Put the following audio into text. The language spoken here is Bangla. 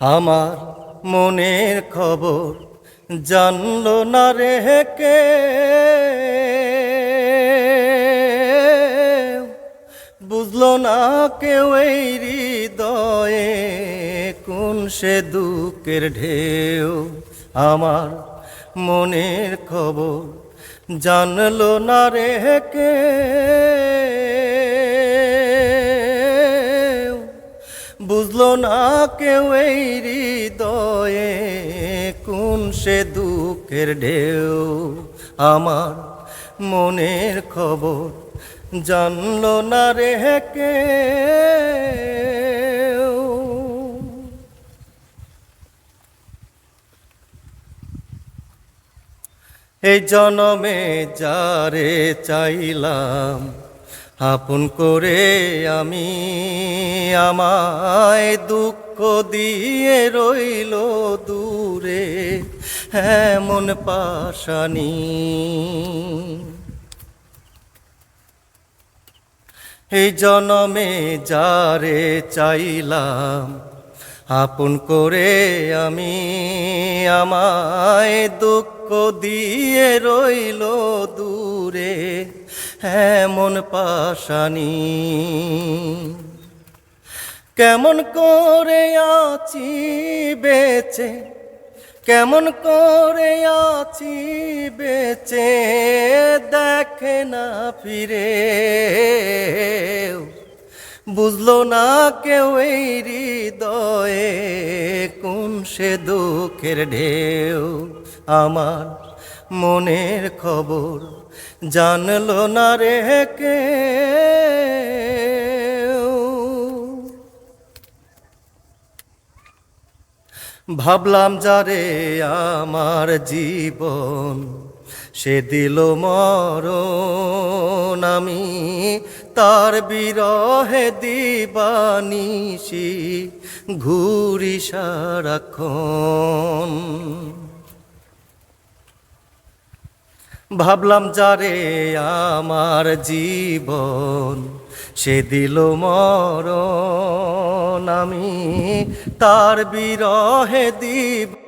আমার মনের খবর জানলো না রে কে? বুঝলো না কেউ এই হৃদয়ে কোন সে দুঃখের ঢেউ? আমার মনের খবর জানলো না রে কে? বুঝলো না কেউ এই হৃদয়ে কোন সে দুঃখের ঢেউ? আমার মনের খবর জানলো না রে কে এই জনমে যারে চাইলাম, আপন করে আমি আমায় দুঃখ দিয়ে রইল দূরে, এমন পাশানি। এই জনমে যারে চাইলাম, আপন করে আমি আমায় দুঃখ দিয়ে রইল দূরে, এমন পাশানি। কেমন করে আছি বেচে? কেমন করে আছি বেচে? দেখে না ফিরে। বুঝলো না কেউ এই হৃদয়ে কোন সে দুঃখের ঢেউ? আমার মনের খবর জানলো না রে কে ভাবলাম, যারে আমার জীবন, সে দিল মরণ, আমি তার বিরহে দিবানিসি ঘুরি সারাক্ষণ। ভাবলাম, যারে আমার জীবন সে দিল মর নামি তার বিরহে দিব